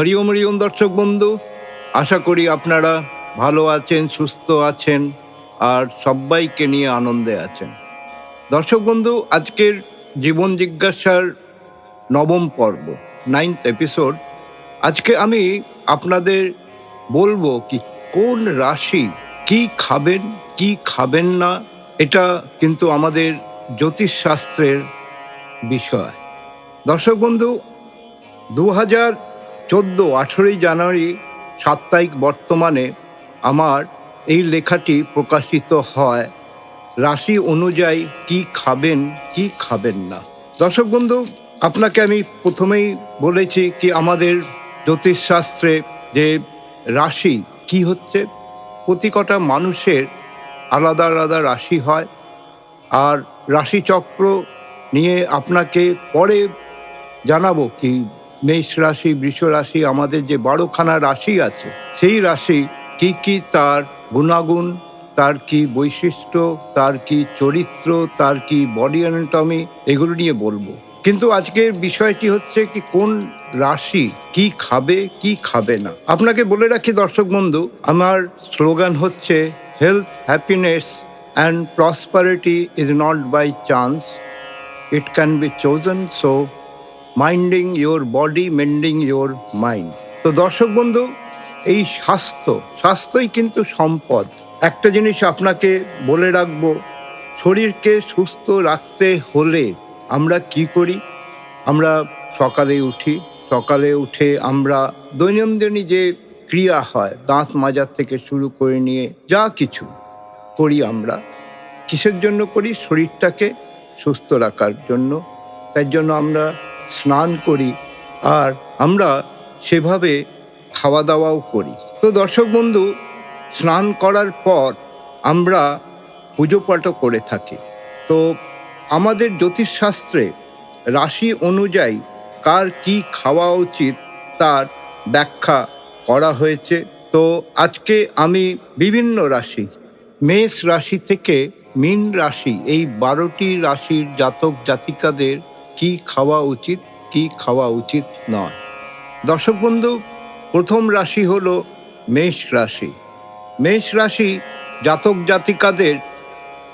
হরিওম হরিওম দর্শক বন্ধু, আশা করি আপনারা ভালো আছেন, সুস্থ আছেন, আর সবাইকে নিয়ে আনন্দে আছেন। দর্শক বন্ধু, আজকের জীবন জিজ্ঞাসার নবম পর্ব নাইন্থ এপিসোড আজকে আমি আপনাদের বলব কি, কোন রাশি কি খাবেন কি খাবেন না, এটা কিন্তু আমাদের জ্যোতিষশাস্ত্রের বিষয়। দর্শক বন্ধু দু হাজার চোদ্দ আঠেরোই জানুয়ারি সাপ্তাহিক বর্তমানে আমার এই লেখাটি প্রকাশিত হয়। রাশি অনুযায়ী কি খাবেন কি খাবেন না। দর্শক বন্ধু, আপনাকে আমি প্রথমেই বলেছি কি আমাদের জ্যোতিষশাস্ত্রে যে রাশি কি হচ্ছে, প্রতি কটা মানুষের আলাদা আলাদা রাশি হয়। আর রাশিচক্র নিয়ে আপনাকে পরে জানাব কি মেষ রাশি, বৃষ রাশি, আমাদের যে বারোখানা রাশি আছে, সেই রাশি কি কি তার গুণাগুণ, তার কি বৈশিষ্ট্য, তার কি চরিত্র, তার কি বডি অ্যানাটমি এগুলো নিয়ে বলব। কিন্তু আজকের বিষয়টি হচ্ছে কি কোন রাশি কি খাবে কি খাবে না। আপনাকে বলে রাখি দর্শক বন্ধু, আমার স্লোগান হচ্ছে health happiness and prosperity is not by chance it can be chosen, so minding your body mending your mind তো দর্শক বন্ধু, এই স্বাস্থ্য, স্বাস্থ্যই কিন্তু সম্পদ। একটা জিনিস আপনাকে বলে রাখব, শরীরকে সুস্থ রাখতে হলে আমরা কি করি? আমরা সকালে উঠি, সকালে উঠে আমরা দৈনন্দিনই যে ক্রিয়া হয়, দাঁত মাজার থেকে শুরু করে নিয়ে যা কিছু করি আমরা, কিসের জন্য করি? শরীরটাকে সুস্থ রাখার জন্য। তাই জন্য আমরা স্নান করি আর আমরা সেভাবে খাওয়া দাওয়াও করি। তো দর্শক বন্ধু, স্নান করার পর আমরা পুজো পাঠও করে থাকি। তো আমাদের জ্যোতিষশাস্ত্রে রাশি অনুযায়ী কার কি খাওয়া উচিত তার ব্যাখ্যা করা হয়েছে। তো আজকে আমি বিভিন্ন রাশি, মেষ রাশি থেকে মীন রাশি, এই বারোটি রাশির জাতক জাতিকাদের কি খাওয়া উচিত, কি খাওয়া উচিত নয়। দর্শক বন্ধু, প্রথম রাশি হলো মেষ রাশি। মেষ রাশি জাতক জাতিকাদের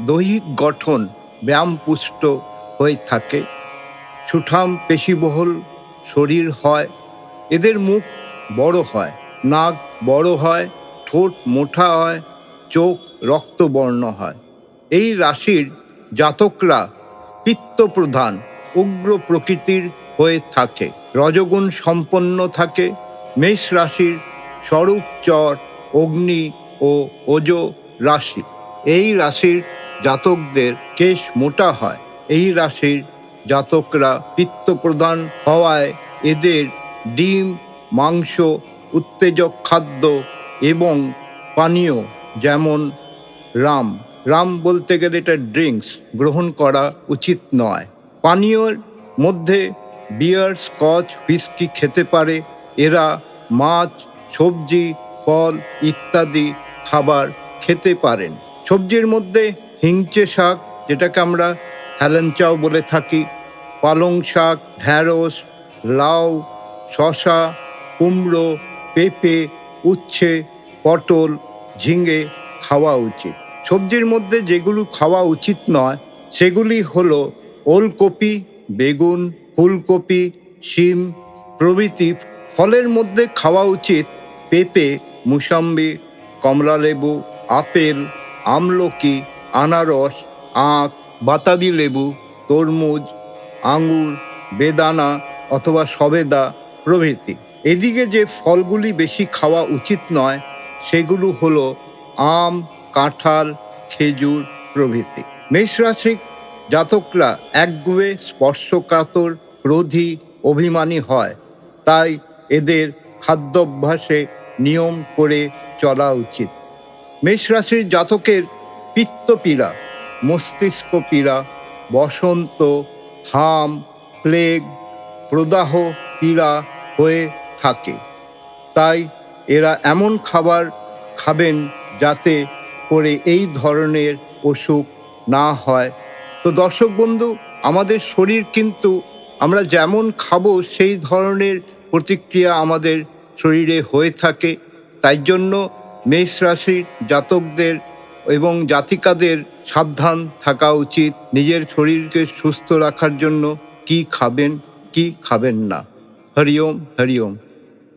দৈহিক গঠন ব্যায়ামপুষ্ট হয়ে থাকে। সুঠাম পেশিবহুল শরীর হয়, এদের মুখ বড় হয়, নাক বড় হয়, ঠোঁট মোটা হয়, চোখ রক্তবর্ণ হয়। এই রাশির জাতকরা পিত্তপ্রধান। উগ্র প্রকৃতির হয়ে থাকে। রজগুণ সম্পন্ন থাকে। মেষ রাশির স্বরূপ চর, অগ্নি ও ওজ রাশি। এই রাশির জাতকদের কেশ মোটা হয়। এই রাশির জাতকরা পিত্তপ্রধান হওয়ায় এদের ডিম, মাংস, উত্তেজক খাদ্য এবং পানীয় যেমন রাম। রাম বলতে গেলে এটা ড্রিঙ্কস। গ্রহণ করা উচিত নয়। পানীয়র মধ্যে বিয়ার, স্কচ, হুইস্কি খেতে পারে। এরা মাছ, সবজি, ফল ইত্যাদি খাবার খেতে পারেন। সবজির মধ্যে হিংচে শাক, যেটাকে আমরা হেলেঞ্চাও বলে থাকি, পালং শাক, ঢ্যাঁড়স, লাউ শশা কুমড়ো, পেঁপে, উচ্ছে, পটল, ঝিঙে খাওয়া উচিত। সবজির মধ্যে যেগুলো খাওয়া উচিত নয়, সেগুলি হলো ওলকপি, বেগুন, ফুলকপি, শিম প্রভৃতি ফলের মধ্যে খাওয়া উচিত পেঁপে, মুসাম্বি, কমলালেবু, আপেল, আমলকি, আনারস, আখ, বাতাবি লেবু, তরমুজ, আঙুর, বেদানা অথবা সবেদা প্রভৃতি। এদিকে যে ফলগুলি বেশি খাওয়া উচিত নয়, সেগুলো হলো আম, কাঁঠাল, খেজুর প্রভৃতি। মেষ জাতকরা একগুয়ে স্পর্শকাতর ক্রোধী অভিমানী হয়। তাই এদের খাদ্যাভ্যাসে নিয়ম করে চলা উচিত। মেষ রাশির জাতকের পিত্তপীড়া মস্তিষ্ক পীড়া বসন্ত, হাম, প্লেগ, প্রদাহ পীড়া হয়ে থাকে। তাই এরা এমন খাবার খাবেন যাতে করে এই ধরনের অসুখ না হয়। তো দর্শক বন্ধু, আমাদের শরীর কিন্তু আমরা যেমন খাব সেই ধরনের প্রতিক্রিয়া আমাদের শরীরে হয়ে থাকে। তাই জন্য মেষ রাশির জাতকদের এবং জাতিকাদের সাবধান থাকা উচিত নিজের শরীরকে সুস্থ রাখার জন্য কি খাবেন কি খাবেন না। হরিওম হরিওম।